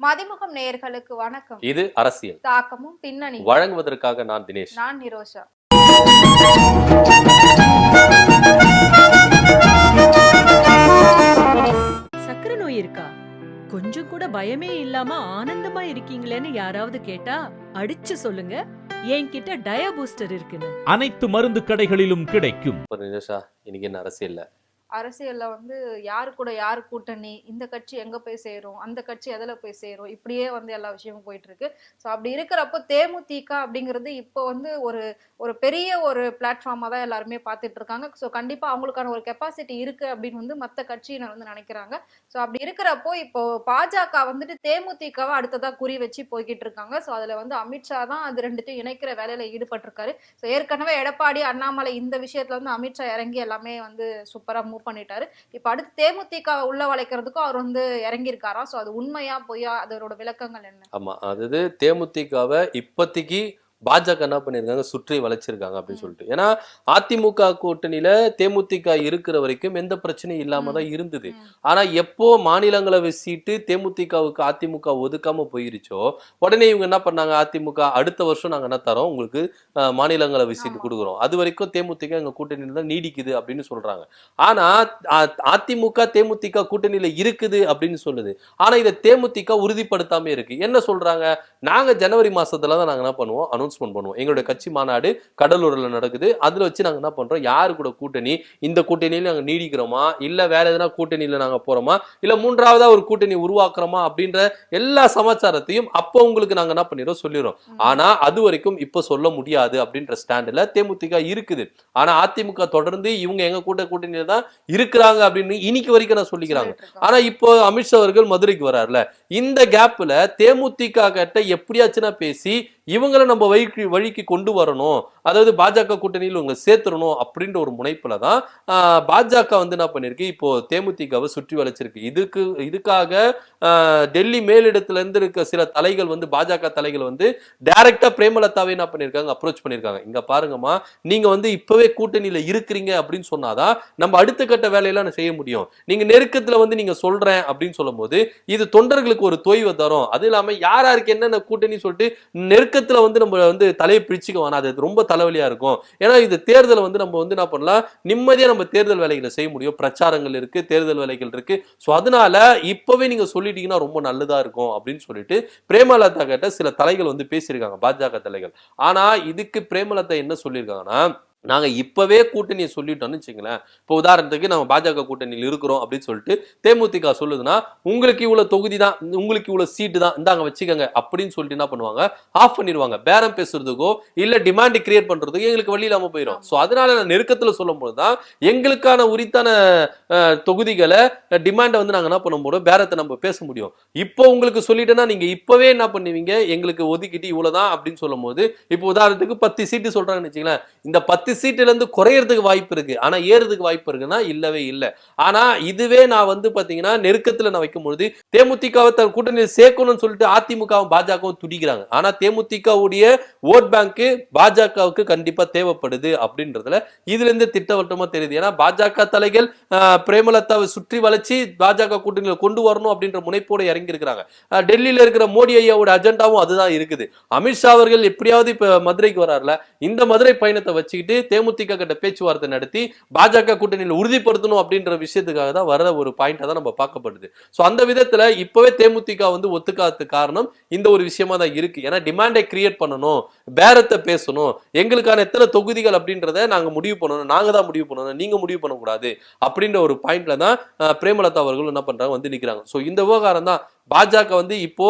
மதிமுகம் நேயர்களுக்கு வணக்கம். இது அரசியல். தாக்கமும் பின்னணி. வழங்குவதற்காக நான் தினேஷ். நான் நிரோஷா. சக்கரை நோய் இருக்கா? கொஞ்சம் கூட பயமே இல்லாம ஆனந்தமா இருக்கீங்களேன்னு யாராவது கேட்டா அடிச்சு சொல்லுங்க. என்கிட்ட டயா பூஸ்டர் இருக்குன்னு. அனைத்து மருந்து கடைகளிலும் கிடைக்கும். இன்னைக்கு என்ன அரசியல்ல? அரசியல்ல வந்து யாரு கூட யார் கூட்டணி? இந்த கட்சி எங்க போய் சேரும்? அந்த கட்சி எதுல போய் சேரும்? இப்படியே வந்து எல்லா விஷயமும் போயிட்டு இருக்கு ஸோ அப்படி இருக்கிறப்போ தேமுதிக அப்படிங்கிறது இப்போ வந்து ஒரு ஒரு பெரிய ஒரு பிளாட்ஃபார்மாக தான் எல்லாருமே பார்த்துட்டு இருக்காங்க. ஸோ கண்டிப்பாக அவங்களுக்கான ஒரு கெப்பாசிட்டி இருக்கு அப்படின்னு வந்து மற்ற கட்சியினர் வந்து நினைக்கிறாங்க. ஸோ அப்படி இருக்கிறப்போ இப்போ பாஜக வந்துட்டு தேமுதிகவை அடுத்ததாக குறி வச்சு போய்கிட்டு இருக்காங்க. ஸோ அதில் வந்து அமித்ஷா தான் அது ரெண்டுத்தையும் இணைக்கிற வேலையில் ஈடுபட்டிருக்காரு. ஸோ ஏற்கனவே எடப்பாடி அண்ணாமலை இந்த விஷயத்தில் வந்து அமித்ஷா இறங்கி எல்லாமே வந்து சூப்பராக மூவ் பண்ணிட்டாரு. இப்போ அடுத்து தேமுதிக உள்ள வளைக்கிறதுக்கும் அவர் வந்து இறங்கியிருக்காரா? ஸோ அது உண்மையா பொய்யா? அதோட விளக்கங்கள் என்ன? ஆமா. அதாவது தேமுதிகவை இப்போதைக்கு பாஜக என்ன பண்ணிருக்காங்க? சுற்றி வளைச்சிருக்காங்க அப்படின்னு. சொல்லிட்டு. ஏன்னா அதிமுக கூட்டணியில தேமுதிக இருக்கிற வரைக்கும் எந்த பிரச்சனையும் இல்லாம தான் இருந்தது. ஆனா எப்போ மாநிலங்களவை சீட்டு தேமுதிகவுக்கு அதிமுக ஒதுக்காம போயிருச்சோ உடனே இவங்க என்ன பண்ணாங்க? அதிமுக அடுத்த வருஷம் நாங்க என்ன தரோம்? உங்களுக்கு அஹ், மாநிலங்களவை சீட்டு. கொடுக்குறோம். அது வரைக்கும் தேமுதிக எங்க கூட்டணியில தான் நீடிக்குது அப்படின்னு சொல்றாங்க. ஆனா அதிமுக தேமுதிக கூட்டணியில இருக்குது அப்படின்னு சொல்லுது. ஆனா இதை தேமுதிக உறுதிப்படுத்தாம இருக்கு. என்ன சொல்றாங்க? நாங்க ஜனவரி மாசத்துல தான் நாங்க என்ன பண்ணுவோம்? அனௌன்ஸ்மெண்ட் பண்ணுவோம். எங்களுடைய கட்சி மாநாடு கடலூர்ல நடக்குது. அதுல வச்சு நாங்க என்ன பண்றோம்? யாரு கூட கூட்டணி? இந்த கூட்டணியில நாங்க நீடிக்கிறோமா? இல்ல வேற எதனா கூட்டணியில நாங்க போறோமா? இல்ல மூன்றாவதா ஒரு கூட்டணி உருவாக்குறோமா? அப்படின்ற எல்லா சமாச்சாரத்தையும் அப்போ உங்களுக்கு நாங்க என்ன பண்ணிடுறோம்? சொல்லிடுறோம். ம். ஆனா அது வரைக்கும் இப்ப சொல்ல முடியாது அப்படின்ற ஸ்டாண்டுல தேமுதிக இருக்குது. ஆனா அதிமுக தொடர்ந்து இவங்க எங்க கூட்ட கூட்டணியில தான் இருக்கிறாங்க அப்படின்னு இன்னைக்கு வரைக்கும் நான் சொல்லிக்கிறாங்க. சொல்லிட்டு இருக்காங்க. ஆனா இப்போ அமித்ஷா அவர்கள் மதுரைக்கு வராருல. இந்த கேப்ல தேமுதிக கிட்ட எப்படியாச்சுன்னா பேசி இவங்கள நம்ம வழிக்கு வழிக்கு கொண்டு வரணும். அதாவது பாஜக கூட்டணியில் இவங்க சேர்த்துடணும் அப்படின்ற ஒரு முனைப்பில் தான் பாஜக வந்து என்ன பண்ணிருக்கு இப்போ தேமுதிகவை சுற்றி வளைச்சிருக்கு. இதுக்கு இதுக்காக டெல்லி மேலிடத்துலேருந்து இருக்க சில தலைகள் வந்து பாஜக தலைகள் வந்து டைரக்டா பிரேமலதாவை என்ன பண்ணிருக்காங்க அப்ரோச் பண்ணியிருக்காங்க. இங்க பாருங்கம்மா நீங்க வந்து இப்பவே கூட்டணியில இருக்கிறீங்க அப்படின்னு சொன்னாதான் நம்ம அடுத்த கட்ட வேலையெல்லாம் செய்ய முடியும். நீங்க நெருக்கத்துல வந்து நீங்க சொல்றேன் அப்படின்னு சொல்லும்போது இது தொண்டர்களுக்கு ஒரு தொய்வை தரும். அது இல்லாம யார் யாருக்கு என்னென்ன கூட்டணி சொல்லிட்டு நெருக்க நெருக்கத்தில் வந்து நம்ம வந்து தலையை பிரிச்சுக்க வேணாம் அது ரொம்ப தலைவலியாக இருக்கும். ஏன்னா இது தேர்தலை வந்து நம்ம வந்து என்ன பண்ணலாம்? நிம்மதியாக நம்ம தேர்தல் வேலைகளை செய்ய முடியும். பிரச்சாரங்கள் இருக்குது தேர்தல் வேலைகள் இருக்குது ஸோ அதனால இப்போவே நீங்கள் சொல்லிட்டீங்கன்னா ரொம்ப நல்லதாக இருக்கும் அப்படின்னு சொல்லிட்டு பிரேமலதா கிட்ட சில தலைகள் வந்து பேசியிருக்காங்க பாஜக தலைகள். ஆனால் இதுக்கு பிரேமலதா என்ன சொல்லியிருக்காங்கன்னா நாங்கள் இப்போவே கூட்டணியை சொல்லிட்டோம்னு வச்சுங்களேன் இப்போ உதாரணத்துக்கு நம்ம பாஜக கூட்டணியில் இருக்கிறோம் அப்படின்னு சொல்லிட்டு தேமுதிக சொல்லுதுன்னா உங்களுக்கு இவ்வளோ தொகுதி தான் உங்களுக்கு இவ்வளோ சீட்டு தான் இந்தாங்க வச்சுக்கோங்க அப்படின்னு சொல்லிட்டு என்ன பண்ணுவாங்க? ஆஃப் பண்ணிடுவாங்க. பேரம் பேசுறதுக்கோ இல்லை டிமாண்ட் கிரியேட் பண்ணுறதுக்கோ எங்களுக்கு வழி இல்லாமல் போயிடும். ஸோ அதனால நான் நெருக்கத்தில் சொல்லும்போது தான் எங்களுக்கான உரித்தான தொகுதிகளை டிமாண்டை வந்து நாங்கள் என்ன பண்ண முடியும் பேரத்தை நம்ம பேச முடியும். இப்போ உங்களுக்கு சொல்லிட்டேன்னா நீங்கள் இப்போவே என்ன பண்ணுவீங்க? எங்களுக்கு ஒதுக்கிட்டு இவ்வளவுதான் அப்படின்னு சொல்லும் போது இப்போ உதாரணத்துக்கு பத்து சீட்டு சொல்கிறாங்கன்னு வச்சுங்களேன் இந்த பத்து பத்து சீட்டுலேருந்து குறையறதுக்கு வாய்ப்பு இருக்குது ஆனால் ஏறுறதுக்கு வாய்ப்பு இருக்குன்னா இல்லவே இல்லை. ஆனால் இதுவே நான் வந்து பார்த்தீங்கன்னா நெருக்கத்தில் நான் வைக்கும் பொழுது தேமுதிகவை தன் கூட்டணியில் சேர்க்கணும்னு சொல்லிட்டு அதிமுகவும் பாஜகவும் துடிக்கிறாங்க. ஆனால் தேமுதிகவுடைய ஓட் பேங்க்கு பாஜகவுக்கு கண்டிப்பாக தேவைப்படுது அப்படின்றதுல இதுலேருந்து திட்டவட்டமாக தெரியுது. ஏன்னா பாஜக தலைகள் பிரேமலதாவை சுற்றி வளைச்சி பாஜக கூட்டணியில் கொண்டு வரணும் அப்படின்ற முனைப்போடு இறங்கியிருக்கிறாங்க. டெல்லியில் இருக்கிற மோடி ஐயாவோட அஜெண்டாவும் அதுதான் இருக்குது. அமித்ஷா அவர்கள் எப்படியாவது இப்போ மதுரைக்கு வராருல இந்த மதுரை பயணத்தை வச்சுக்கிட்டு தேமுதிக கிட்ட பேச்சுவார்த்தை நடத்தி பாஜக கூட்டணியில் உறுதிப்படுத்தணும் அப்படின்ற விஷயத்துக்காக தான் வர ஒரு பாயிண்டா தான் நம்ம பார்க்கப்படுது. ஸோ அந்த விதத்துல இப்பவே தேமுதிக வந்து ஒத்துக்காததுக்கு காரணம் இந்த ஒரு விஷயமா தான் இருக்கு. ஏன்னா டிமாண்டை கிரியேட் பண்ணணும் பேரத்தை பேசணும் எங்களுக்கான எத்தனை தொகுதிகள் அப்படின்றத நாங்க முடிவு பண்ணணும் நாங்க தான் முடிவு பண்ணணும் நீங்க முடிவு பண்ணக்கூடாது அப்படின்ற ஒரு பாயிண்ட்ல தான் பிரேமலதா அவர்கள் என்ன பண்றாங்க வந்து நிக்கிறாங்க. ஸோ இந்த விவகாரம் தான் பாஜக வந்து இப்போ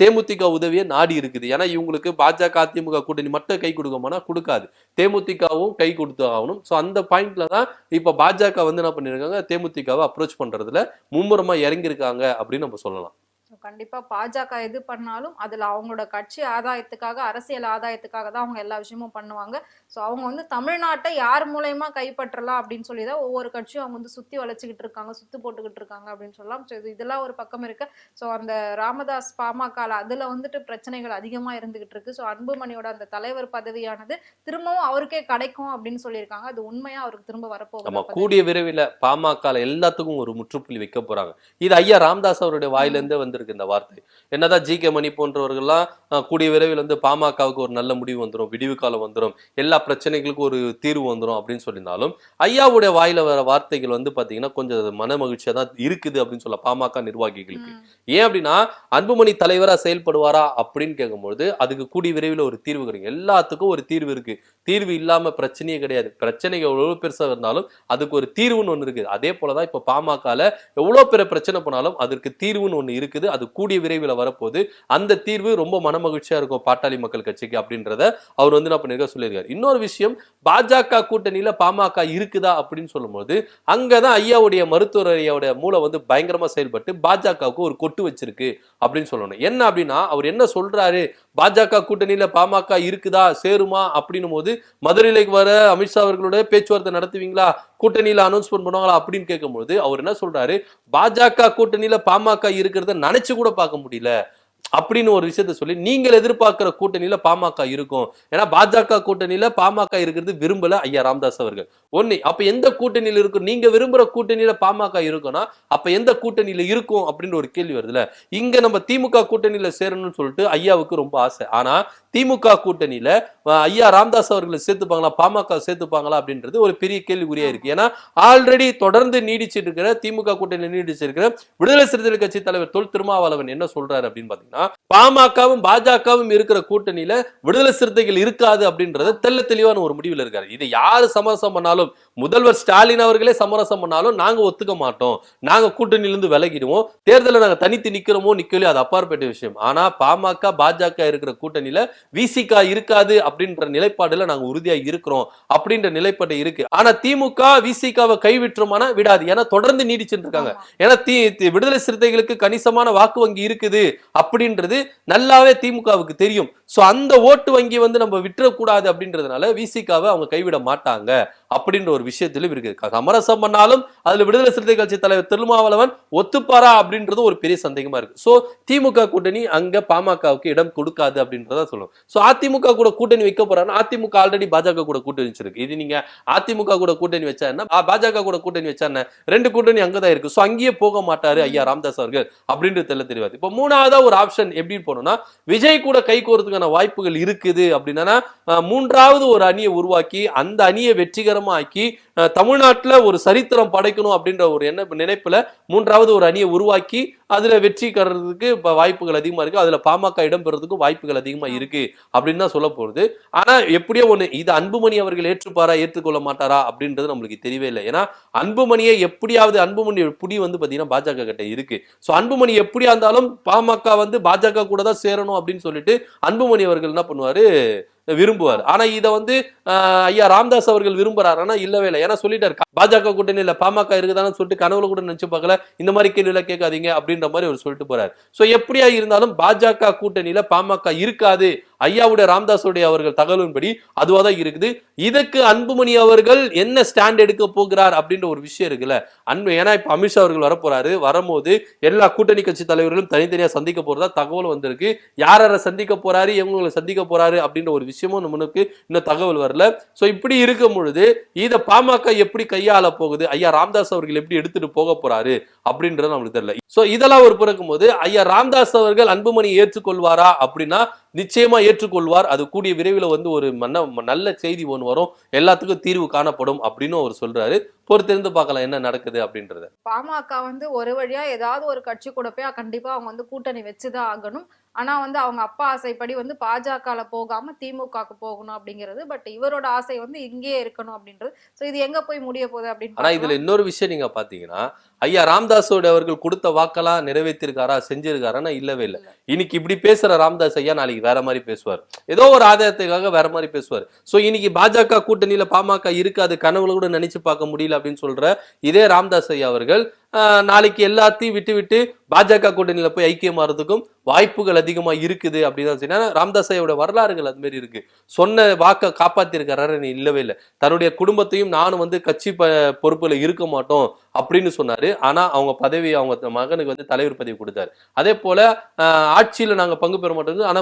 தேமுதிக உதவியை நாடி இருக்குது. ஏன்னா இவங்களுக்கு பாஜக அதிமுக கூட்டணி மட்டும் கை கொடுக்கமானா கொடுக்காது. தேமுதிகவும் கை கொடுத்து ஆகணும். ஸோ அந்த பாயிண்ட்ல தான் இப்போ பாஜக வந்து என்ன பண்ணிருக்காங்க? தேமுதிகவை அப்ரோச் பண்றதுல மும்முரமா இறங்கியிருக்காங்க அப்படின்னு நம்ம சொல்லலாம். So, கண்டிப்பா பாஜக எது பண்ணாலும் அதுல அவங்களோட கட்சி ஆதாயத்துக்காக அரசியல் ஆதாயத்துக்காக தான் அவங்க எல்லா விஷயமும் பண்ணுவாங்க. சோ அவங்க வந்து தமிழ்நாட்டை யார் மூலயமா கைப்பற்றலாம் அப்படின்னு சொல்லி தான் ஒவ்வொரு கட்சியும் அவங்க வந்து சுத்தி வளைச்சுக்கிட்டு இருக்காங்க சுத்து போட்டுக்கிட்டு இருக்காங்க அப்படின்னு சொல்லலாம். ஸோ இது இதெல்லாம் ஒரு பக்கம் இருக்கு. ஸோ அந்த ராமதாஸ் பாமக அதுல வந்துட்டு பிரச்சனைகள் அதிகமா இருந்துகிட்டு இருக்கு. ஸோ அன்புமணியோட அந்த தலைவர் பதவியானது திரும்பவும் அவருக்கே கிடைக்கும் அப்படின்னு சொல்லியிருக்காங்க. அது உண்மையா அவருக்கு திரும்ப வரப்போகுது கூடிய விரைவில் பாமக எல்லாத்துக்கும் ஒரு முற்றுப்புள்ளி வைக்க போறாங்க. இது ஐயா ராமதாஸ் அவருடைய வாயிலிருந்து வந்திருக்குது இருக்கு இந்த வார்த்தை. என்னதான் ஜி கே மணி போன்றவர்கள்லாம் கூடிய விரைவில் வந்து பாமகவுக்கு ஒரு நல்ல முடிவு வந்துடும் விடிவு காலம் வந்துடும் எல்லா பிரச்சனைகளுக்கும் ஒரு தீர்வு வந்துடும் அப்படின்னு சொல்லியிருந்தாலும் ஐயாவுடைய வாயில வர வார்த்தைகள் வந்து பாத்தீங்கன்னா கொஞ்சம் மன மகிழ்ச்சியா தான் இருக்குது அப்படின்னு சொல்ல பாமக நிர்வாகிகளுக்கு. ஏன் அப்படின்னா அன்புமணி தலைவரா செயல்படுவாரா அப்படின்னு கேட்கும்பொழுது அதுக்கு கூடிய விரைவில் ஒரு தீர்வு கிடைக்கும். எல்லாத்துக்கும் ஒரு தீர்வு இருக்கு. தீர்வு இல்லாம பிரச்சனையே கிடையாது. பிரச்சனைகள் எவ்வளவு பெருசா இருந்தாலும் அதுக்கு ஒரு தீர்வுன்னு ஒண்ணு இருக்குது. அதே போலதான் இப்ப பாமகல எவ்வளவு பெரிய பிரச்சனை போனாலும் அதற்கு தீர்வுன்னு ஒண்ணு இருக்குது. அது அது கூடிய விரைவில் வரப்போது அந்த தீர்வு ரொம்ப மனமகிழ்ச்சியாக இருக்கும் பாட்டாளி மக்கள் கட்சிக்கு அப்படின்றத அவர் வந்து என்ன பண்ணிருக்க சொல்லியிருக்காரு. இன்னொரு விஷயம் பாஜக கூட்டணியில் பாமக இருக்குதா அப்படின்னு சொல்லும்போது அங்கதான் ஐயாவுடைய மருத்துவர் ஐயாவுடைய மூளை வந்து பயங்கரமாக செயல்பட்டு பாஜகவுக்கு ஒரு கொட்டு வச்சிருக்கு அப்படின்னு சொல்லணும். என்ன அப்படின்னா அவர் என்ன சொல்றாரு? பாஜக கூட்டணியில் பாமக இருக்குதா சேருமா அப்படின்னும் போது மதுரையிലേക്ക് வர அமித்ஷா அவர்களோட பேச்சுவார்த்தை நடத்துவீங்களா? கூட்டணியில் அனௌன்ஸ்மெண்ட் பண்ணுவாங்களா அப்படின்னு கேட்கும்போது அவர் என்ன சொல்றாரு? பாஜக கூட்டணியில பாமக இருக்கிறத நினைச்சு கூட பார்க்க முடியல. அப்படின்னு ஒரு விஷயத்த சொல்லி நீங்கள் எதிர்பார்க்கிற கூட்டணியில பாமக இருக்கும். ஏன்னா பாஜக கூட்டணியில பாமக இருக்கிறது விரும்பல ஐயா ராமதாஸ் அவர்கள். ஒன்னு அப்ப எந்த கூட்டணியில இருக்கும்? நீங்க விரும்புற கூட்டணியில பாமக இருக்கும்னா அப்ப எந்த கூட்டணியில இருக்கும் அப்படின்னு ஒரு கேள்வி வருதுல இங்க நம்ம திமுக கூட்டணியில சேரணும்னு சொல்லிட்டு ஐயாவுக்கு ரொம்ப ஆசை. ஆனா திமுக கூட்டணியில ஐயா ராமதாஸ் அவர்களை சேர்த்துப்பாங்களா? பாமக சேர்த்துப்பாங்களா? அப்படின்றது ஒரு பெரிய கேள்விக்குறியா இருக்கு. ஏன்னா ஆல்ரெடி தொடர்ந்து நீடிச்சிட்டு இருக்கிற திமுக கூட்டணியில நீடிச்சிருக்கிற விடுதலை சிறுத்தைகள் கட்சி தலைவர் தொல் திருமாவளவன் என்ன சொல்றாரு அப்படின்னு பாத்தீங்கன்னா அப்படின்னா பாமகவும் பாஜகவும் இருக்கிற கூட்டணியில விடுதலை சிறுத்தைகள் இருக்காது அப்படின்றத தெள்ள தெளிவான ஒரு முடிவில் இருக்காரு. இது யாரு சமரசம் பண்ணாலும் முதல்வர் ஸ்டாலின் அவர்களே சமரசம் பண்ணாலும் நாங்க ஒத்துக்க மாட்டோம். நாங்க கூட்டணியிலிருந்து விலகிடுவோம். தேர்தலில் நாங்க தனித்து நிக்கிறோமோ நிக்கலையோ அது அப்பாற்பட்ட விஷயம். ஆனா பாமக பாஜக இருக்கிற கூட்டணியில விசிகா இருக்காது அப்படின்ற நிலைப்பாடுல நாங்க உறுதியா இருக்கிறோம் அப்படின்ற நிலைப்பாடு இருக்கு. ஆனா திமுக விசிகாவை கைவிட்டுருமானா விடாது. ஏன்னா தொடர்ந்து நீடிச்சுட்டு இருக்காங்க. ஏன்னா விடுதலை சிறுத்தைகளுக்கு கணிசமான வாக்கு வங்கி இருக்குது அப்படின்றது நல்லாவே திமுகவுக்கு தெரியும். ஸோ அந்த ஓட்டு வங்கி வந்து நம்ம விட்டுறக்கூடாது அப்படின்றதுனால விசிகாவை அவங்க கைவிட மாட்டாங்க. அப்படின்ற ஒரு விஷயத்திலும் இருக்கு சமரசம் பண்ணாலும் அதுல விடுதலை சிறுத்தை கட்சி தலைவர் திருமாவளவன் ஒத்துப்பாரா அப்படின்றது ஒரு பெரிய சந்தேகமா இருக்கு. சோ திமுக கூட்டணி அங்க பாமகவுக்கு இடம் கொடுக்காது அப்படின்றத சொல்லணும் சோ அதிமுக கூட கூட்டணி வைக்க போறாங்கன்னா அதிமுக ஆல்ரெடி பாஜக கூட கூட்டணி வச்சிருக்கு. இது நீங்க அதிமுக கூட கூட்டணி வச்சா என்ன? பாஜக கூட கூட்டணி வச்சா என்ன? ரெண்டு கூட்டணி அங்கதான் இருக்கு. சோ அங்கேயே போக மாட்டாரு ஐயா ராம்தாஸ் அவர்கள் அப்படின்றது தெரியல தெரியாது. இப்போ மூணாவதா ஒரு ஆப்ஷன் எப்படி போனோம்னா விஜய் கூட கை கோர்த்துக்கான வாய்ப்புகள் இருக்குது அப்படின்னா மூன்றாவது ஒரு அணியை உருவாக்கி அந்த அணியை வெற்றிகரம் அஹ், தமிழ்நாட்டுல ஒரு சரித்திரம் படைக்கணும் அப்படின்ற ஒரு எண்ண நினைப்புல மூன்றாவது ஒரு அணியை உருவாக்கி அதுல வெற்றி கறதுக்கு இப்ப வாய்ப்புகள் அதிகமா இருக்கு. அதுல பாமக இடம் பெறதுக்கும் வாய்ப்புகள் அதிகமா இருக்கு அப்படின்னு தான் சொல்ல போகுது. ஆனா எப்படியோ ஒண்ணு இது அன்புமணி அவர்கள் ஏற்றுப்பாரா ஏற்றுக்கொள்ள மாட்டாரா அப்படின்றது நம்மளுக்கு தெரியவே இல்லை. ஏன்னா அன்புமணியை எப்படியாவது அன்புமணி புடி வந்து பாத்தீங்கன்னா பாஜக கிட்ட இருக்கு. சோ அன்புமணி எப்படியா இருந்தாலும் பாமக வந்து பாஜக கூட தான் சேரணும் அப்படின்னு சொல்லிட்டு அன்புமணி அவர்கள் என்ன பண்ணுவாரு விரும்புவார். ஆனா இதை வந்து ஆஹ், ஐயா ராமதாஸ் அவர்கள் விரும்புறாரு ஆனா இல்லவே இல்லை. ஏன்னா சொல்லிட்டாரு பாஜக கூட்டணியில பாமக இருக்குதான்னு சொல்லிட்டு கனவுல கூட நினைச்சு பார்க்கல. இந்த மாதிரி கேள்வி எல்லாம் கேட்காதீங்க அப்படின்ற மாதிரி அவர் சொல்லிட்டு போறாரு. சோ எப்படியா இருந்தாலும் பாஜக கூட்டணியில பாமக இருக்காது. ஐயாவுடைய ராம்தாஸுடைய அவர்கள் தகவலின்படி அதுவாக தான் இருக்குது. இதுக்கு அன்புமணி அவர்கள் என்ன ஸ்டாண்ட் எடுக்க போகிறார் அப்படின்ற ஒரு விஷயம் இருக்குல்ல. அன்பு ஏன்னா இப்போ அமித்ஷா அவர்கள் வரப்போறாரு. வரும்போது எல்லா கூட்டணி கட்சி தலைவர்களும் தனித்தனியாக சந்திக்க போறதா தகவல் வந்திருக்கு. யார் யாரை சந்திக்க போறாரு எவங்களை சந்திக்க போறாரு அப்படின்ற ஒரு விஷயமும் நம்மளுக்கு இன்னும் தகவல் வரல. ஸோ இப்படி இருக்கும் பொழுது இதை பாமக எப்படி கையாள போகுது? ஐயா ராம்தாஸ் அவர்கள் எப்படி எடுத்துட்டு போக போறாரு அப்படின்றது நம்மளுக்கு தெரியல. ஸோ இதெல்லாம் ஒரு பிறக்கும் போது ஐயா ராம்தாஸ் அவர்கள் அன்புமணி ஏற்றுக்கொள்வாரா? அப்படின்னா நிச்சயமா ஏற்றுக்கொள்வார். அது கூடிய விரைவில் வந்து ஒரு மன்ன நல்ல செய்தி ஒன்று வரும். எல்லாத்துக்கும் தீர்வு காணப்படும் அப்படின்னு அவர் சொல்றாரு. பொறுத்திருந்து பார்க்கலாம் என்ன நடக்குது அப்படின்றத. பாமக வந்து ஒரு வழியா ஏதாவது ஒரு கட்சி கூட போய் கண்டிப்பா அவங்க வந்து கூட்டணி வச்சுதான் ஆகணும். ஆனா வந்து அவங்க அப்பா ஆசைப்படி வந்து பாஜகல போகாம திமுகக்கு போகணும் அப்படிங்கிறது. பட் இவரோட ஆசை வந்து இங்கேயே இருக்கணும் அப்படின்றது. சோ இது எங்க போய் முடிய போகுது அப்படின்னு ஆனா இதுல இன்னொரு விஷயம் நீங்க பாத்தீங்கன்னா ஐயா ராமதாஸோட அவர்கள் கொடுத்த வாக்கெல்லாம் நிறைவேற்றிருக்காரா செஞ்சிருக்காரான்னா இல்லவே இல்லை. இன்னைக்கு இப்படி பேசுற ராமதாஸ் ஐயா நாளைக்கு வேற மாதிரி பேசுவார். ஏதோ ஒரு ஆதாயத்துக்காக வேற மாதிரி பேசுவார். சோ இன்னைக்கு பாஜக கூட்டணியில பாமக இருக்காது கனவுல கூட நினைச்சு பார்க்க முடியல. அப்படின்னு சொல்ற இதே ராம்தாஸ் ஐயா அவர்கள் நாளைக்கு எல்லாத்தையும் விட்டு விட்டு பாஜக கூட்டணியில போய் ஐக்கியமாறதுக்கும் வாய்ப்புகள் அதிகமா இருக்குது அப்படின்னு சொன்னா ராமதாஸ் வரலாறுகள் அது மாதிரி இருக்கு. சொன்ன வாக்கை காப்பாத்திருக்கிறாரு இல்லவே இல்லை. தன்னுடைய குடும்பத்தையும் நானும் வந்து கட்சி ப பொறுப்புல இருக்க மாட்டோம் அப்படின்னு சொன்னாரு. ஆனா அவங்க பதவி அவங்க மகனுக்கு வந்து தலைவர் பதவி கொடுத்தாரு. அதே போல ஆட்சியில் ஆட்சியில நாங்க பங்கு பெற மாட்டோம் ஆனா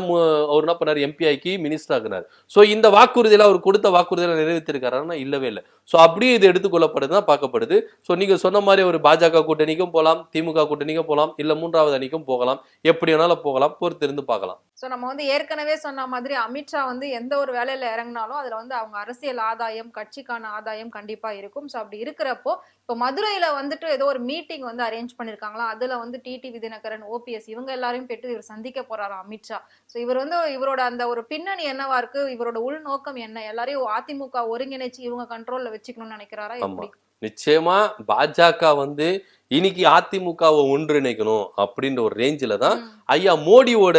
அவர் என்ன பண்ணாரு? எம்பி ஆக்கி மினிஸ்டர் ஆகினார் ஸோ இந்த வாக்குறுதியில அவர் கொடுத்த வாக்குறுதியில நிறைவேற்றிருக்காருன்னா இல்லவே இல்லை. ஸோ அப்படியே இது எடுத்துக்கொள்ளப்படுதுதான் பார்க்கப்படுது. ஸோ நீங்க சொன்ன மாதிரி ஒரு பாஜக பாஜக கூட்டணிக்கும் போகலாம் திமுக கூட்டணிக்கும் போகலாம் இல்ல மூன்றாவது அணிக்கும் போகலாம். எப்படி வேணாலும் போகலாம் பொறுத்திருந்து பார்க்கலாம். ஸோ நம்ம வந்து ஏற்கனவே சொன்ன மாதிரி அமித்ஷா வந்து எந்த ஒரு வேலையில இறங்கினாலும் அதுல வந்து அவங்க அரசியல் ஆதாயம் கட்சிக்கான ஆதாயம் கண்டிப்பா இருக்கும். ஸோ அப்படி இருக்கிறப்போ இப்போ மதுரையில வந்துட்டு ஏதோ ஒரு மீட்டிங் வந்து அரேஞ்ச் பண்ணிருக்காங்களா? அதுல வந்து டிடி விதினகரன் ஓபிஎஸ் இவங்க எல்லாரையும் பெற்று இவர் சந்திக்க போறாராம் அமித்ஷா ஸோ இவர் வந்து இவரோட அந்த ஒரு பின்னணி என்னவா இருக்கு? இவரோட உள்நோக்கம் என்ன? எல்லாரையும் அதிமுக ஒருங்கிணைச்சு இவங்க கண்ட்ரோல்ல வச்சுக்கணும்னு நினைக்கிறாரா? எப்படி? நிச்சயமா பாஜக வந்து இன்னைக்கு அதிமுகவை ஒன்றிணைக்கணும் அப்படின்ற ஒரு ரேஞ்சில தான். ஐயா மோடியோட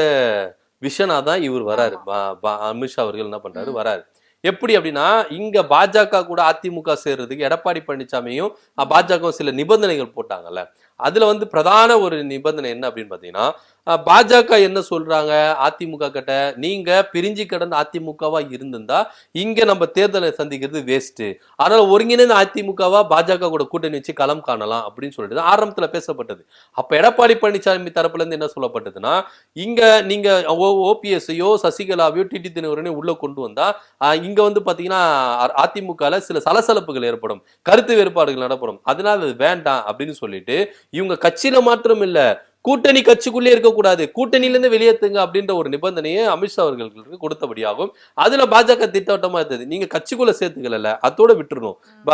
விஷனா தான் இவர் வராரு. அமித்ஷா அவர்கள் என்ன பண்றாரு. வராரு. எப்படி அப்படின்னா இங்க பாஜக கூட அதிமுக சேர்றதுக்கு எடப்பாடி பழனிசாமியும் பாஜகவும் சில நிபந்தனைகள் போட்டாங்கல்ல. அதுல வந்து பிரதான ஒரு நிபந்தனை என்ன அப்படின்னு பாத்தீங்கன்னா பாஜக என்ன சொல்றாங்க? அதிமுக கிட்ட நீங்க பிரிஞ்சு கிடந்த அதிமுகவா இருந்திருந்தா இங்க நம்ம தேர்தலை சந்திக்கிறது வேஸ்ட் அதனால ஒருங்கிணைந்த அதிமுகவா பாஜக கூட கூட்டணி வச்சு களம் காணலாம் அப்படின்னு சொல்லிட்டு தான் ஆரம்பத்துல பேசப்பட்டது. அப்ப எடப்பாடி பழனிசாமி தரப்புல இருந்து என்ன சொல்லப்பட்டதுன்னா இங்க நீங்க ஓபிஎஸ்ஐயோ சசிகலாவையோ டிடி தினவரனையும் உள்ள கொண்டு வந்தா இங்க வந்து பாத்தீங்கன்னா அதிமுகல சில சலசலப்புகள் ஏற்படும். கருத்து வேறுபாடுகள் நடப்படும். அதனால அது வேண்டாம் அப்படின்னு சொல்லிட்டு இவங்க கட்சியில மாத்திரம் இல்லை கூட்டணி கட்சிக்குள்ளே இருக்கக்கூடாது. கூட்டணியில இருந்து வெளியேத்துங்க அப்படின்ற ஒரு நிபந்தனையை அமித்ஷா அவர்களுக்கு கொடுத்தபடியாகும். அதுல பாஜக திட்டவட்டமா இருந்தது. நீங்க கட்சிக்குள்ள சேர்த்துக்கல அதோட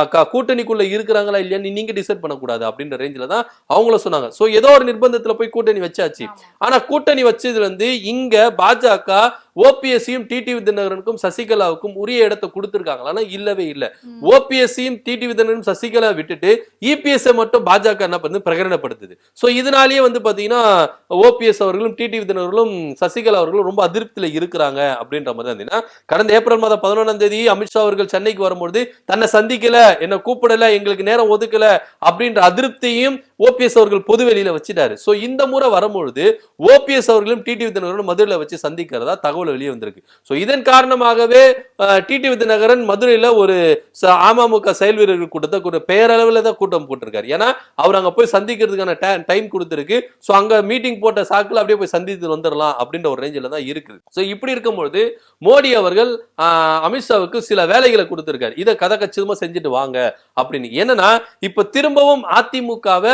க- கூட்டணிக்குள்ள இருக்கிறாங்களா இல்லையா நீங்க டிசைட் பண்ணக்கூடாது அப்படின்ற ரேஞ்சில தான் அவங்கள சொன்னாங்க. சோ ஏதோ ஒரு நிர்பந்தத்துல போய் கூட்டணி வச்சாச்சு. ஆமா. ஆனா கூட்டணி வச்சதுல இருந்து இங்க பாஜக ஓபிஎஸ்சியும் டிடி விதிநகரனுக்கும் சசிகலாவுக்கும் உரிய இடத்தை கொடுத்திருக்காங்களா இல்லவே இல்ல. ஓபிஎஸ்சியும் டிடி விதிநகரனும் சசிகலா விட்டுட்டு இபிஎஸ் மட்டும் பாஜக என்ன பண்ணுது? பிரகடனப்படுத்துது. சோ இதனாலேயே வந்து பாத்தீங்கன்னா ஓபிஎஸ் அவர்களும் டிடி விதிநகர்களும் சசிகலா அவர்களும் ரொம்ப அதிருப்தியில இருக்கிறாங்க அப்படின்ற மாதிரி தான் இருந்ததுன்னா கடந்த ஏப்ரல் மாதம் பதினொன்றாம் தேதி அமித்ஷா அவர்கள் சென்னைக்கு வரும்பொழுது தன்னை சந்திக்கல என்ன கூப்பிடல எங்களுக்கு நேரம் ஒதுக்கல அப்படின்ற அதிருப்தியையும் ஓபிஎஸ் அவர்கள் பொது வெளியில வச்சுட்டாரு. ஸோ இந்த முறை வரும்பொழுது ஓபிஎஸ் அவர்களும் டிடி விதிநகரனும் மதுரையில் வச்சு சந்திக்கிறதா தகவல் வெளியே வந்திருக்கு. ஸோ இதன் காரணமாகவே டிடி விதிநகரன் மதுரையில் ஒரு ச- அமமுக செயல் வீரர்கள் கூட்டத்தை கூட பெயரளவில் தான் கூட்டம் போட்டிருக்காரு. ஏன்னா அவர் அங்கே போய் சந்திக்கிறதுக்கான டைம் கொடுத்துருக்கு. ஸோ அங்கே மீட்டிங் போட்ட சாக்கில் அப்படியே போய் சந்தித்து வந்துடலாம் அப்படின்ற ஒரு ரேஞ்சில் தான் இருக்குது. ஸோ இப்படி இருக்கும்பொழுது மோடி அவர்கள் அமித்ஷாவுக்கு சில வேலைகளை கொடுத்துருக்காரு. இதை கதை கச்சிதமாக செஞ்சுட்டு வாங்க அப்படின்னு. என்னன்னா இப்போ திரும்பவும் அதிமுகவை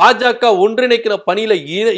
பாஜக ஒன்றிணைக்கிற பணியில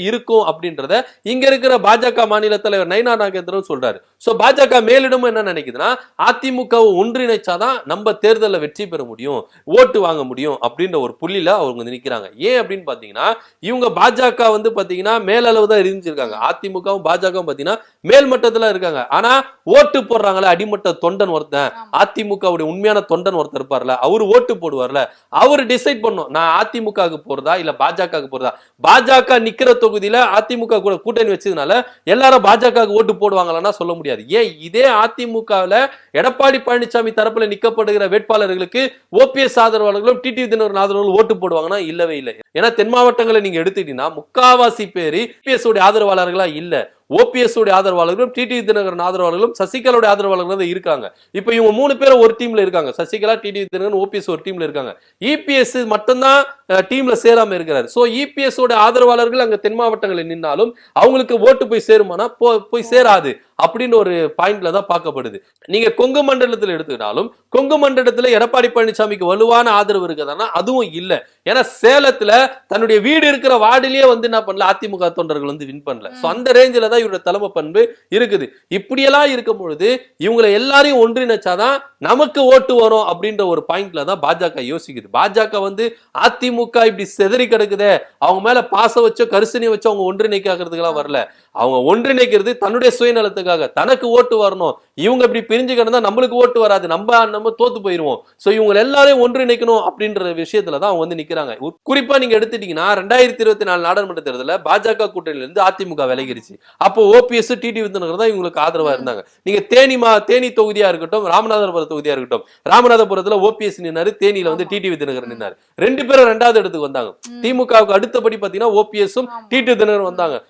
இருக்கும் அப்படின்றத இங்க இருக்கிற பாஜக மாநில தலைவர் நைனா நாகேந்திரன் சொல்றாரு. சோ பாஜக மேலிடமும் என்ன நினைக்குதுன்னா அதிமுகவை ஒன்றிணைச்சாதான் நம்ம தேர்தலில் வெற்றி பெற முடியும் ஓட்டு வாங்க முடியும் அப்படின்ற ஒரு புள்ளியில அவங்க வந்து நிக்கிறாங்க. ஏன் அப்படின்னு பாத்தீங்கன்னா இவங்க பாஜக வந்து பாத்தீங்கன்னா மேலளவு தான் இருந்துச்சிருக்காங்க அதிமுகவும் பாஜகவும் பாத்தீங்கன்னா மேல் மட்டத்துல இருக்காங்க. ஆனா ஓட்டு போடுறாங்களே அடிமட்ட தொண்டன் ஒருத்தன். அதிமுகவுடைய உண்மையான தொண்டன் ஒருத்தர் இருப்பார்ல அவரு ஓட்டு போடுவார்ல அவர் டிசைட் பண்ணும் நான் அதிமுகவுக்கு போறதா இல்ல பாஜகவுக்கு போறதா? பாஜக நிக்கிற தொகுதியில அதிமுக கூட கூட்டணி வச்சதுனால எல்லாரும் பாஜகவுக்கு ஓட்டு போடுவாங்களான்னா சொல்ல முடியாது. ஏன் இதே அதிமுகவில் எடப்பாடி பழனிசாமி தரப்புல நிக்கப்படுகிற வேட்பாளர்களுக்கு ஓபிஎஸ் ஆதரவாளர்களும் டிடி தினகரன் ஆதரவாளர்கள் ஓட்டு போடுவாங்கன்னா இல்லவே இல்லை. ஏன்னா தென் மாவட்டங்களை நீங்க எடுத்துட்டீங்கன்னா முக்காவாசி பேர் பிஎஸ் உடைய ஆதரவாளர்களா இல்ல. ஓபிஎஸ் உடைய ஆதரவாளர்களும் டிடி தினகரன் ஆதரவாளர்களும் சசிகலாவுடைய ஆதரவாளர்களும் தான் இருக்காங்க. இப்போ இவங்க மூணு பேரும் ஒரு டீம்ல இருக்காங்க. சசிகலா டிடி தினகரன் ஓபிஎஸ் ஒரு டீம்ல இருக்காங்க. இபிஎஸ் மட்டும்தான் டீம்ல சேராம இருக்கிறாரு. சோ இபிஎஸ் ஆதரவாளர்கள் அங்க தென் மாவட்டங்களில் நின்னாலும் அவங்களுக்கு ஓட்டு போய் சேருமானா போ- போய் சேராது அப்படின்னு ஒரு பாயிண்ட்ல தான் பார்க்கப்படுது. நீங்க கொங்கு மண்டலத்துல எடுத்துக்கிட்டாலும் கொங்கு மண்டலத்துல எடப்பாடி பழனிசாமிக்கு வலுவான ஆதரவு இருக்குதுன்னா அதுவும் இல்ல. ஏன்னா சேலத்துல தன்னுடைய வீடு இருக்கிற வார்டிலேயே வந்து என்ன பண்ணல அதிமுக தொண்டர்கள் வந்து வின் பண்ணல. சோ அந்த ரேஞ்சில தான் இவரோட தலைமை பண்பு இருக்குது. இப்படியெல்லாம் இருக்கும் பொழுது இவங்களை எல்லாரையும் ஒன்றிணைச்சாதான் நமக்கு ஓட்டு வரும் அப்படின்ற ஒரு பாயிண்ட்ல தான் பாஜக யோசிக்குது. பாஜக வந்து அதிமுக இப்படி செதறி கிடக்குதே அவங்க மேல பாச வச்சோ கரிசனி வச்சோ அவங்க ஒன்றிணைக்காகிறதுக்கெல்லாம் வரல. அவங்க ஒன்றிணைக்கிறது தன்னுடைய சுயநலத்துக்காக. தனக்கு ஓட்டு வரணும். இவங்க இப்படி பிரிஞ்சு கிடந்தா நம்மளுக்கு ஓட்டு வராது. நம்ம நம்ம தோத்து போயிருவோம். சோ இவங்க எல்லாரையும் ஒன்றிணைக்கணும் அப்படின்ற விஷயத்துல தான் அவங்க வந்து நிக்கிறாங்க. உ- குறிப்பா நீங்க எடுத்துட்டீங்கன்னா ரெண்டாயிரத்தி இருபத்தி நாலு நாடாளுமன்ற தேர்தலில் பாஜக கூட்டணியில இருந்து அதிமுக விலகிருச்சு. அப்போ ஓபிஎஸ் டிடி விருந்தினர் தான் இவங்களுக்கு ஆதரவா இருந்தாங்க. நீங்க தேனி மா தேனி தொகுதியா இருக்கட்டும் ராமநாதபுரம் தொகுதியா இருக்கட்டும் ராமநாதபுரத்துல ஓபிஎஸ் நின்னாரு தேனியில வந்து. டிடி விருந்தினர் நின்னாரு. ரெண்டு பேரும் ரெண்டாவது இடத்துக்கு வந்தாங்க. திமுகவுக்கு அடுத்தபடி பாத்தீங்கன்னா ஓபிஎஸும். டிடி தினகரன் வந்தாங்க.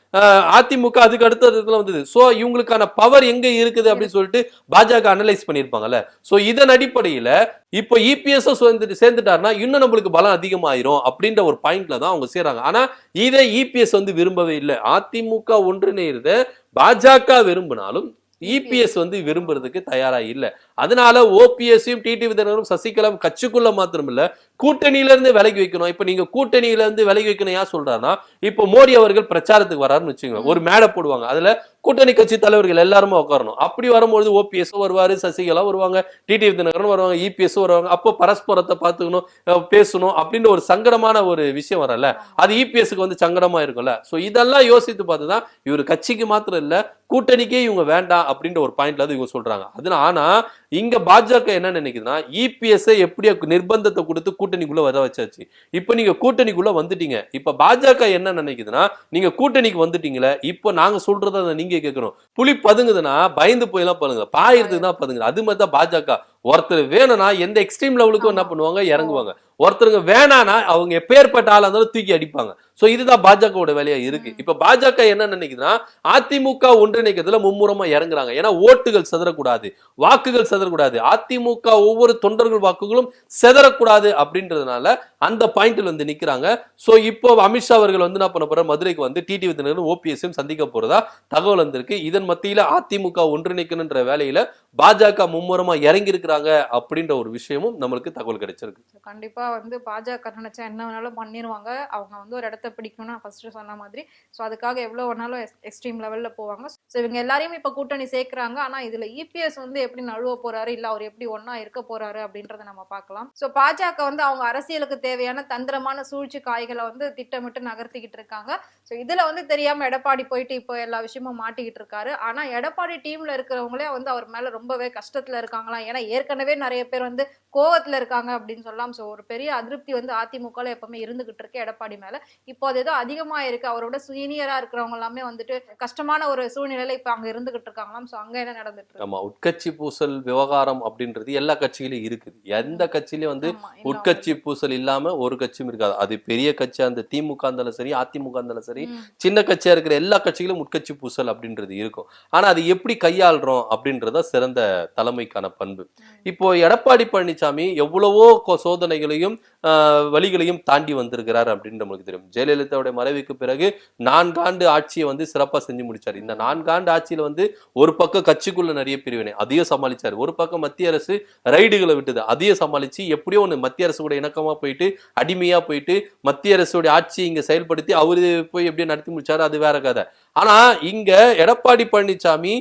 அதிமுக அதுக்கு அடுத்த இடத்துல வந்தது. ஸோ இவங்களுக்கான பவர் எங்க இருக்குது அப்படின்னு சொல்லிட்டு பாஜக அனலைஸ் பண்ணியிருப்பாங்கல்ல. ஸோ இதன் அடிப்படையில இப்போ இபிஎஸ் சேர்ந்துட்டு சேர்ந்துட்டாருன்னா இன்னும் நம்மளுக்கு பலம் அதிகமாயிரும் அப்படின்ற ஒரு பாயிண்ட்ல தான் அவங்க செய்யறாங்க ஆனா இதை இபிஎஸ் வந்து விரும்பவே இல்லை. அதிமுக ஒன்றிணைறத பாஜக விரும்பினாலும் இபிஎஸ் வந்து விரும்புறதுக்கு தயாரா இல்லை. அதனால ஓபிஎஸ்ஸையும் டிடிவி விதனரும் சசிகலாவும் கட்சிக்குள்ள மாத்திரம் இல்ல கூட்டணியில இருந்து விலகி வைக்கணும். இப்ப நீங்க கூட்டணியில இருந்து விலகி வைக்கணும் ஏன் சொல்றாருன்னா இப்போ மோடி அவர்கள் பிரச்சாரத்துக்கு வராருன்னு வச்சுக்கோங்க. ஒரு மேடை போடுவாங்க. அதுல கூட்டணி கட்சி தலைவர்கள் எல்லாருமே உட்காரணும். அப்படி வரும்பொழுது ஓபிஎஸ் வருவாரு சசிகலா வருவாங்க டிடிவி தினகரன் வருவாங்க இபிஎஸ் வருவாங்க. அப்போ பரஸ்பரத்தை பார்த்துக்கணும் பேசணும் அப்படின்ற ஒரு சங்கடமான ஒரு விஷயம் வரல. அது இபிஎஸ்க்கு வந்து சங்கடமா இருக்கும்ல. சோ இதெல்லாம் யோசித்து பார்த்து தான் இவர் கட்சிக்கு மாத்திரம் இல்ல கூட்டணிக்கே இவங்க வேண்டாம் அப்படின்ற ஒரு பாயிண்ட்ல இவங்க சொல்றாங்க. அதனால ஆனா இங்க பாஜக என்ன நினைக்குதுன்னா இபிஎஸ் எப்படியோ நிர்பந்தத்தை கொடுத்து கூட்டணிக்குள்ள வர வச்சாச்சு. இப்போ நீங்க கூட்டணிக்குள்ள வந்துட்டீங்க. இப்ப பாஜக என்ன நினைக்குதுன்னா நீங்க கூட்டணிக்கு வந்துட்டீங்களே இப்போ நாங்க சொல்றத நீங்க கேட்கணும். புலி பதுங்குதுன்னா பயந்து போயெல்லாம் பதுங்க பாயிரத்துக்கு தான் பதுங்குது. அது மாதிரி தான் பாஜக. ஒருத்தர் வேணும்னா எந்த எக்ஸ்ட்ரீம் லெவலுக்கும் என்ன பண்ணுவாங்க? இறங்குவாங்க. ஒருத்தருங்க வேணானா அவங்க எப்பேற்பட்ட ஆளா இருந்தாலும் தூக்கி அடிப்பாங்க. சோ இதுதான் பாஜகவோட வேலையா இருக்கு. இப்ப பாஜக என்ன நினைக்குதுன்னா அதிமுக ஒன்றிணைக்கிறதுல மும்முரமா இறங்குறாங்க. ஏன்னா ஓட்டுகள் சிதறக்கூடாது. வாக்குகள் சிதறக்கூடாது. அதிமுக ஒவ்வொரு தொண்டர்கள் வாக்குகளும் சிதறக்கூடாது அப்படின்றதுனால அந்த பாயிண்ட்ல வந்து நிக்கிறாங்க. சோ இப்போ அமித்ஷா அவர்கள் வந்து என்ன பண்ண போற மதுரைக்கு வந்து டிடிவி தினகரன் ஓபிஎஸ்ஸையும் சந்திக்க போறதா தகவல் வந்திருக்கு. இதன் மத்தியில அதிமுக ஒன்றிணைக்கணுன்ற வேலையில பாஜக மும்முரமா இறங்கி இருக்கிறாங்க அப்படின்ற ஒரு விஷயமும் நம்மளுக்கு தகவல் கிடைச்சிருக்கு. கண்டிப்பா வந்து பாஜக நினைச்சா என்ன வேணாலும் பண்ணிடுவாங்க அவங்க வந்து ஒரு இடத்த பிடிக்கணும்னா ஃபர்ஸ்ட் சொன்ன மாதிரி. ஸோ அதுக்காக எவ்வளவு வேணாலும் எக்ஸ்ட்ரீம் லெவல்ல போவாங்க. ஸோ இவங்க எல்லாரையும் இப்ப கூட்டணி சேர்க்குறாங்க. ஆனா இதுல இபிஎஸ் வந்து எப்படி நழுவ போறாரு? இல்ல அவர் எப்படி ஒன்றா இருக்க போறாரு? அப்படின்றத நம்ம பார்க்கலாம். ஸோ பாஜக வந்து அவங்க அரசியலுக்கு தேவையான தந்திரமான சூழ்ச்சி காய்களை வந்து திட்டமிட்டு நகர்த்திக்கிட்டு இருக்காங்க. ஸோ இதுல வந்து தெரியாம எடப்பாடி போயிட்டு இப்போ எல்லா விஷயமும் மாட்டிக்கிட்டு இருக்காரு. ஆனா எடப்பாடி டீம்ல இருக்கிறவங்களே வந்து அவர் மேல ரொம்பவே கஷ்டத்துல இருக்காங்களாம் ஏன்னா ஏற்கனவே நிறைய பேர் வந்து கோவத்துல இருக்காங்க அப்படின்னு சொல்லலாம் ஸோ ஒரு பெரிய அதிருப்தி வந்து அதிமுகல எப்பவுமே இருந்துகிட்டு இருக்கு எடப்பாடி மேல. இப்போ அது ஏதோ அதிகமா இருக்கு. அவரோட சீனியரா இருக்கிறவங்க எல்லாமே வந்துட்டு கஷ்டமான ஒரு சூழ்நிலையில இப்ப அங்க இருந்துகிட்டு இருக்காங்களாம். ஸோ அங்க என்ன நடந்துட்டு ஆமா உட்கட்சி பூசல் விவகாரம் அப்படின்றது எல்லா கட்சியிலும் இருக்குது. எந்த கட்சியிலயும் வந்து உட்கட்சி பூசல் இல்லாம ஒரு கட்சியும் இருக்காது. அது பெரிய கட்சியா அந்த திமுக இருந்தாலும் சரி அதிமுக இருந்தாலும் சரி. சின்ன கட்சியா இருக்கிற எல்லா கட்சிகளும் உட்கட்சி பூசல் அப்படின்றது இருக்கும். ஆனா அது எப்படி கையாளுறோம் அப்படின்றத சிறந்த தலைமைக்கான பண்பு. இப்போ எடப்பாடி பழனிசாமி எவ்வளவோ சோதனைகளையும் வழிகளையும் தாண்டி வந்திருக்கிறார் அப்படின்னு நம்மளுக்கு தெரியும். ஜெயலலிதாவுடைய மறைவுக்கு பிறகு நான்காண்டு ஆட்சியை வந்து சிறப்பா செஞ்சு முடிச்சார். இந்த நான்காண்டு ஆட்சியில வந்து ஒரு பக்கம் கட்சிக்குள்ள நிறைய பிரிவினை அதையும் சமாளிச்சார். ஒரு பக்கம் மத்திய அரசு ரைடுகளை விட்டது அதையும் சமாளிச்சு எப்படியோ ஒண்ணு மத்திய அரசு கூட இணக்கமா போயிட்டு அடிமையா போயிட்டு மத்திய அரசுடைய ஆட்சியை இங்க செயல்படுத்தி அவரு போய் எப்படி நடத்தி முடிச்சாரு. அது வேற கதை. ஆனா இங்க எடப்பாடி பழனிசாமி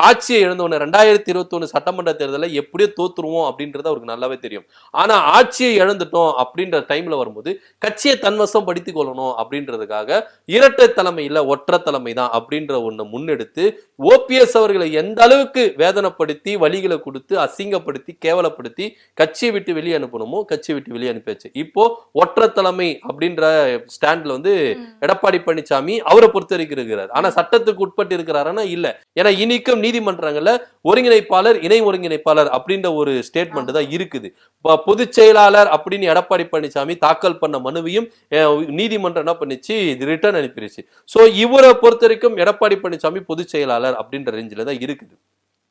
ஆட்சியை இழந்தவன ரெண்டாயிரத்தி இருபத்தி சட்டமன்ற தேர்தலில் எப்படியோ தோத்துருவோம் அப்படின்றது அவருக்கு நல்லாவே தெரியும் ஆனா ஆட்சியை இழந்துட்டோம் அப்படின்ற டைம்ல வரும்போது கட்சியை தன்வசம் படுத்திக் கொள்ளணும் அப்படின்றதுக்காக இரட்டை தலைமை இல்ல ஒற்றை தலைமை தான் அப்படின்ற ஒண்ணை முன்னெடுத்து ஓபிஎஸ் அவர்களை எந்த அளவுக்கு வேதனைப்படுத்தி வழிகளை கொடுத்து அசிங்கப்படுத்தி கேவலப்படுத்தி கட்சியை விட்டு வெளியே அனுப்பணுமோ கட்சியை விட்டு வெளியே அனுப்பியாச்சு இப்போ ஒற்றை தலைமை அப்படின்ற ஸ்டாண்ட்ல வந்து. எடப்பாடி பழனிசாமி அவரை பொறுத்த வரைக்கும் ஆனா சட்டத்துக்கு உட்பட்டு இருக்கிறாரா இல்ல. ஏன்னா இனிக்கும் நீதிமன்றங்கள்ல ஒருங்கிணைப்பாளர் இணை ஒருங்கிணைப்பாளர் அப்படின்ற ஒரு ஸ்டேட்மெண்ட் தான் இருக்குது. பொதுச் செயலாளர் அப்படின்னு எடப்பாடி பழனிசாமி தாக்கல் பண்ண மனுவையும் நீதிமன்றம் என்ன பண்ணிச்சு? இது ரிட்டர்ன் அனுப்பிடுச்சு ஸோ இவரை பொறுத்த வரைக்கும் எடப்பாடி பழனிசாமி பொதுச் செயலாளர் அப்படின்ற ரேஞ்சில தான் இருக்குது.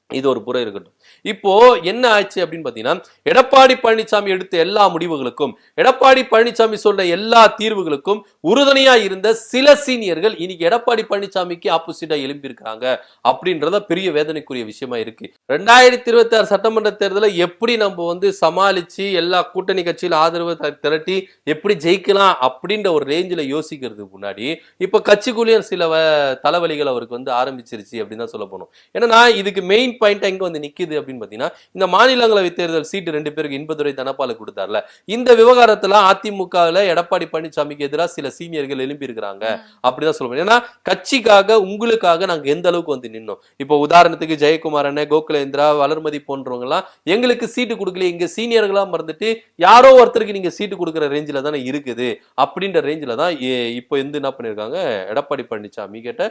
இது ஒரு புறம் இருக்கட்டும். இப்போ என்ன ஆச்சு அப்படின்னு பாத்தீங்கன்னா எடப்பாடி பழனிசாமி எடுத்த எல்லா முடிவுகளுக்கும் எடப்பாடி பழனிசாமி சொன்ன எல்லா தீர்வுகளுக்கும் உறுதுணையா இருந்த சில சீனியர்கள் இன்னைக்கு எடப்பாடி பழனிசாமிக்கு ஆப்போசிட்டா எழும்பியிருக்காங்க அப்படின்றத பெரிய வேதனைக்குரிய விஷயமா இருக்கு. ரெண்டாயிரத்தி இருபத்தி ஆறு சட்டமன்ற தேர்தலை எப்படி நம்ம வந்து சமாளிச்சு எல்லா கூட்டணி கட்சியில ஆதரவு திரட்டி எப்படி ஜெயிக்கலாம் அப்படின்ற ஒரு ரேஞ்சில் யோசிக்கிறதுக்கு முன்னாடி இப்போ கட்சிக்குள்ளேயும் சில வ- தலைவலிகள் அவருக்கு வந்து ஆரம்பிச்சிருச்சு அப்படின்னு தான் சொல்ல போனோம். ஏன்னா இதுக்கு மெயின் பாயிண்ட் எங்க வந்து நிக்குது அப்படின்னு பாத்தீங்கன்னா இந்த மாநிலங்களவை தேர்தல் சீட்டு ரெண்டு பேருக்கு இன்பதுரை தனபால கொடுத்தார்ல. இந்த விவகாரத்துல அதிமுகவில் எடப்பாடி பழனிசாமிக்கு எதிராக சில சீனியர்கள் எழுப்பி இருக்கிறாங்க அப்படிதான் சொல்லுவேன் ஏன்னா கட்சிக்காக உங்களுக்காக நாங்க எந்த அளவுக்கு வந்து நின்னோம்? இப்போ உதாரணத்துக்கு ஜெயக்குமார் அண்ணன் கோகுலேந்திரா வளர்மதி போன்றவங்க எல்லாம் எங்களுக்கு சீட்டு கொடுக்கல இங்க சீனியர்களா மறந்துட்டு யாரோ ஒருத்தருக்கு நீங்க சீட்டு கொடுக்குற ரேஞ்சில தானே இருக்குது. அப்படின்ற ரேஞ்சில தான் இப்போ வந்து என்ன பண்ணிருக்காங்க எடப்பாடி பழனிசாமி கிட்ட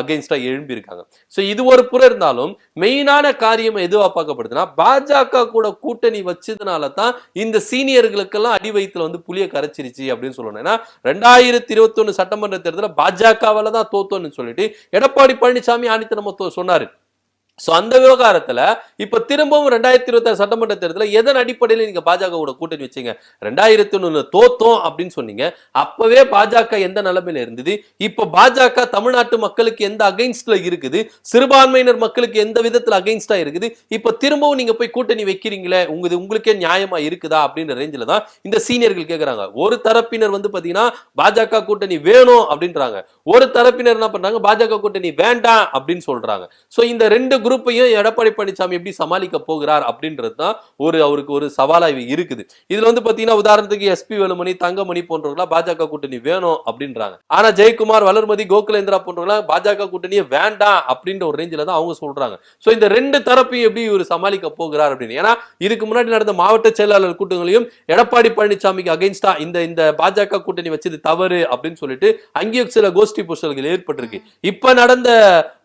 அகைன்ஸ்டா எழும்பி இருக்காங்க சோ இது ஒரு புறம் இருந்தாலும் மெயினான காரியம் எதுவா பார்க்கப்படுதுன்னா பாஜக கூட கூட்டணி வச்சதுனால தான் இந்த சீனியர்களுக்கெல்லாம் அடி வயித்துல வந்து புளிய கரைச்சிருச்சு அப்படின்னு சொல்லணும். ஏன்னா ரெண்டாயிரத்தி இருபத்தி சட்டமன்ற தேர்தலில் பாஜகவால தான் தோத்தோன்னு சொல்லிட்டு எடப்பாடி பழனிசாமி ஆணித்தனமா தோ- சொன்னாரு. சோ அந்த விவகாரத்துல இப்ப திரும்பவும் ரெண்டாயிரத்தி இருபத்தி ஆறு சட்டமன்ற தேர்தலில் எதன் அடிப்படையில நீங்க பாஜகவோட கூட்டணி வச்சீங்க? ரெண்டாயிரத்தி ஒன்று தோத்தோம் அப்படின்னு சொன்னீங்க. அப்பவே பாஜக எந்த நிலைமையில இருந்தது? இப்போ பாஜக தமிழ்நாட்டு மக்களுக்கு எந்த அகைன்ஸ்டில் இருக்குது? சிறுபான்மையினர் மக்களுக்கு எந்த விதத்தில் அகைன்ஸ்டா இருக்குது? இப்ப திரும்பவும் நீங்க போய் கூட்டணி வைக்கிறீங்களே உங்க உங்களுக்கே நியாயமா இருக்குதா அப்படின்ற ரேஞ்சில தான் இந்த சீனியர்கள் கேட்குறாங்க ஒரு தரப்பினர் வந்து பார்த்தீங்கன்னா பாஜக கூட்டணி வேணும் அப்படின்றாங்க. ஒரு தரப்பினர் என்ன பண்றாங்க? பாஜக கூட்டணி வேண்டாம் அப்படின்னு சொல்றாங்க. சோ இந்த ரெண்டு குரூப்பையும் எடப்பாடி பழனிசாமி எப்படி சமாளிக்க போகிறார் அப்படின்றது தான் ஒரு அவருக்கு ஒரு சவாலாக இருக்குது. இதுல வந்து பாத்தீங்கன்னா உதாரணத்துக்கு எஸ்பி வேலுமணி தங்கமணி போன்றவர்களா பாஜக கூட்டணி வேணும் அப்படின்றாங்க. ஆனா ஜெயக்குமார் வளர்மதி கோகுலேந்திரா போன்றவர்களா பாஜக கூட்டணியே வேண்டாம் அப்படின்ற ஒரு ரேஞ்சில தான் அவங்க சொல்றாங்க. சோ இந்த ரெண்டு தரப்பையும் எப்படி இவர் சமாளிக்க போகிறார் அப்படின்னு? ஏன்னா இதுக்கு முன்னாடி நடந்த மாவட்ட செயலாளர் கூட்டங்களையும் எடப்பாடி பழனிசாமிக்கு அகைன்ஸ்டா இந்த இந்த பாஜக கூட்டணி வச்சது தவறு அப்படின்னு சொல்லிட்டு அங்கேயும் சில கோஷ்டி புசல்கள் ஏற்பட்டிருக்கு. இப்ப நடந்த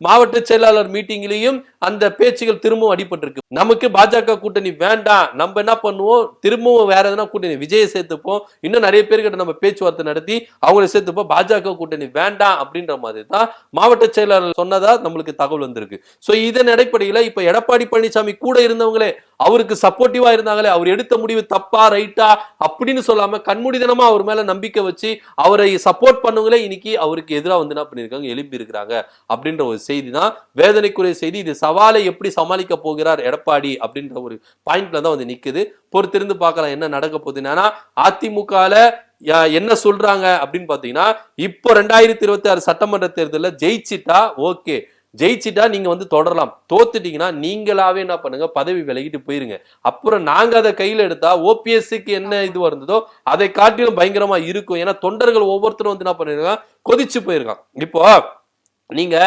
மாவட்ட செயலாளர் மீட்டிங்லயும் அந்த பேச்சுகள் திரும்பவும் அடிபட்டிருக்கு. நமக்கு பாஜக கூட்டணி வேண்டாம். நம்ம என்ன பண்ணுவோம்? திரும்பவும் வேற எதனா கூட்டணி. விஜயை சேர்த்துப்போம். இன்னும் நிறைய பேர்கிட்ட நம்ம பேச்சுவார்த்தை நடத்தி அவங்கள சேர்த்துப்போம். பாஜக கூட்டணி வேண்டாம் அப்படின்ற மாதிரி தான் மாவட்ட செயலாளர் சொன்னதா நம்மளுக்கு தகவல் வந்திருக்கு. சோ இதன் அடிப்படையில இப்ப எடப்பாடி பழனிசாமி கூட இருந்தவங்களே அவருக்கு சப்போர்ட்டிவா இருந்தாங்களே அவர் எடுத்த முடிவு தப்பா ரைட்டா அப்படின்னு சொல்லாம கண்மூடிதனமா அவர் மேல நம்பிக்கை வச்சு அவரை சப்போர்ட் பண்ணவங்களே இன்னைக்கு அவருக்கு எதிராக வந்து என்ன பண்ணிருக்காங்க எழுப்பி இருக்கிறாங்க அப்படின்ற ஒரு செய்தி தான் வேதனைக்குரிய செய்தி. இது சவாலை எப்படி சமாளிக்க போகிறார் எடப்பாடி அப்படின்ற ஒரு பாயிண்ட்ல தான் வந்து நிக்குது. பொறுத்திருந்து பார்க்கலாம் என்ன நடக்க போகுதுன்னு. ஆனா அதிமுகல என்ன சொல்றாங்க அப்படின்னு பாத்தீங்கன்னா இப்போ ரெண்டாயிரத்தி இருபத்தி ஆறு சட்டமன்ற தேர்தலில் ஜெயிச்சிட்டா ஓகே. ஜெயிச்சிட்டா நீங்க வந்து தொடரலாம். தோத்துட்டீங்கன்னா நீங்களாவே என்ன பண்ணுங்க பதவி விலகிட்டு போயிருங்க. அப்புறம் நாங்க அதை கையில எடுத்தா ஓபிஎஸ்சிக்கு என்ன இது இருந்ததோ அதை காட்டிலும் பயங்கரமா இருக்கும். ஏன்னா தொண்டர்கள் ஒவ்வொருத்தரும் வந்து என்ன பண்ணிருக்காங்க கொதிச்சு போயிருக்கான் இப்போ நீங்க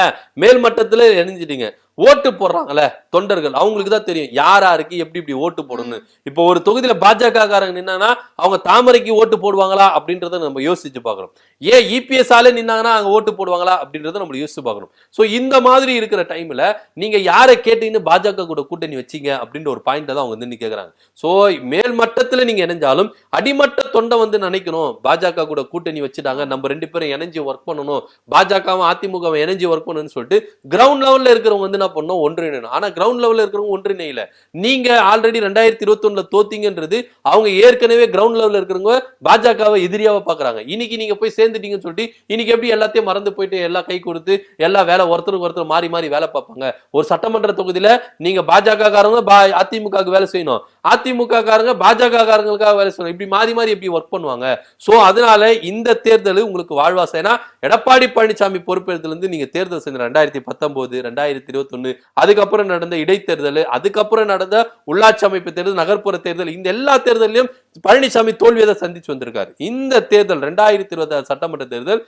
மேல் மட்டத்துல இணைஞ்சிட்டீங்க. ஓட்டு போடுறாங்கல்ல தொண்டர்கள். அவங்களுக்கு தான் தெரியும் யார் யாருக்கு எப்படி இப்படி ஓட்டு போடணும் இப்போ ஒரு தொகுதியில பாஜக காரங்க நின்னாங்கன்னா அவங்க தாமரைக்கு ஓட்டு போடுவாங்களா அப்படின்றத நம்ம யோசிச்சு பார்க்கணும். ஏன் இபிஎஸ் ஆலே நின்னாங்கன்னா அங்க ஓட்டு போடுவாங்களா அப்படின்றத நம்ம யோசிச்சு பார்க்கணும். சோ இந்த மாதிரி இருக்கிற டைம்ல நீங்க யாரை கேட்டீங்கன்னு பாஜக கூட கூட்டணி வச்சீங்க அப்படின்ற ஒரு பாயிண்ட் தான் அவங்க வந்து கேக்குறாங்க. சோ மேல் மட்டத்துல நீங்க இணைஞ்சாலும் அடிமட்ட தொண்டை வந்து நினைக்கணும். பாஜக கூட கூட்டணி வச்சுட்டாங்க நம்ம ரெண்டு பேரும் இணைஞ்சு ஒர்க் பண்ணணும். பாஜகவும் அதிமுகவும் இணைஞ்சு ஒர்க் பண்ணணும்னு சொல்லிட்டு கிரவுண்ட் லெவல்ல இருக்கிறவங்க வந்து என்ன பண்ணோம்? ஒன்றிணைணும் ஆனா கிரவுண்ட் லெவல்ல இருக்கிறவங்க ஒன்றிணையில நீங்க ஆல்ரெடி ரெண்டாயிரத்தி இருபத்தி ஒண்ணுல தோத்தீங்கன்றது அவங்க ஏற்கனவே கிரவுண்ட் லெவல்ல இருக்கிறவங்க பாஜகவை எதிரியாவ பாக்குறாங்க இன்னைக்கு நீங்க போய் சேர்ந்துட்டீங்கன்னு சொல்லிட்டு இன்னைக்கு எப்படி எல்லாத்தையும் மறந்து போயிட்டு எல்லாம் கை கொடுத்து எல்லா வேலை ஒருத்தருக்கு ஒருத்தர் மாறி மாறி வேலை பார்ப்பாங்க? ஒரு சட்டமன்ற தொகுதியில நீங்க பாஜக காரங்க பா- அதிமுகவுக்கு வேலை செய்யணும். அதிமுக காரங்க பாஜக காரங்களுக்காக வேலை செய்யணும் இப்படி மாறி மாறி எப்படி ஒர்க் பண்ணுவாங்க? ஸோ அதனால இந்த தேர்தல் உங்களுக்கு வாழ்வாசை. ஏன்னா எடப்பாடி பழனிசாமி பொறுப்பேற்றதுலேருந்து நீங்க தேர்தல் செஞ்ச ரெண்டாயிரத்தி பத்தொன்பது ரெண்டாயிரத்தி இருபத்தொன்னு அதுக்கப்புறம் நடந்த இடைத்தேர்தல் அதுக்கப்புறம் நடந்த உள்ளாட்சி அமைப்பு தேர்தல் நகர்ப்புற தேர்தல் இந்த எல்லா தேர்தலையும் பழனிசாமி தோல்வியை தான் சந்திச்சு வந்திருக்காரு. இந்த தேர்தல் ரெண்டாயிரத்தி இருபத்தி ஆறு சட்டமன்ற தேர்தல்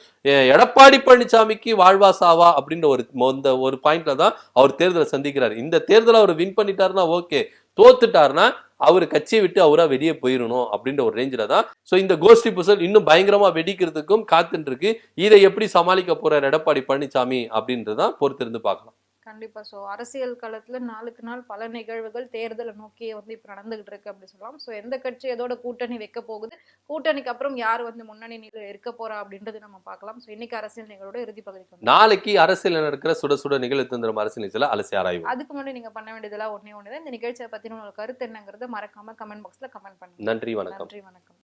எடப்பாடி பழனிசாமிக்கு வாழ்வாசாவா அப்படின்ற ஒரு இந்த ஒரு பாயிண்ட்ல தான் அவர் தேர்தலை சந்திக்கிறார். இந்த தேர்தலை அவர் வின் பண்ணிட்டாருன்னா ஓகே தோத்துட்டாருன்னா அவர் கட்சியை விட்டு அவரா வெளியே போயிடணும் அப்படின்ற ஒரு ரேஞ்சில தான். சோ இந்த கோஷ்டி புசல் இன்னும் பயங்கரமா வெடிக்கிறதுக்கும் காத்துட்டு இருக்கு. இதை எப்படி சமாளிக்க போறார் எடப்பாடி பழனிசாமி அப்படின்றதான் பொறுத்திருந்து பார்க்கலாம். கண்டிப்பா. சோ அரசியல் களத்துல நாளுக்கு நாள் பல நிகழ்வுகள் தேர்தலை நோக்கியே வந்து இப்ப நடந்துகிட்டு இருக்கு அப்படி சொல்லலாம். சோ எந்த கட்சி எதோட கூட்டணி வைக்க போகுது? கூட்டணிக்கு அப்புறம் யார் வந்து முன்னணி நிலை இருக்க போறா அப்படின்றது நம்ம பார்க்கலாம். சோ இன்னைக்கு அரசியல் நிகழ்வோட இறுதி பகுதிக்கு நாளைக்கு அரசியல் நடக்கிற சுட சுட நிகழ்வு தந்திரம் அரசியல் நிகழ்ச்சியில அலசி ஆராய்வு அதுக்கு முன்னாடி நீங்க பண்ண வேண்டியதெல்லாம் ஒண்ணே ஒண்ணுதான். இந்த நிகழ்ச்சியை பத்தின உங்களுக்கு கருத்து என்னங்கிறத மறக்காம கமெண்ட் பாக்ஸ்ல கமெண்ட் பண்ணுங்க. நன்றி வணக்கம். நன்றி வணக்கம்.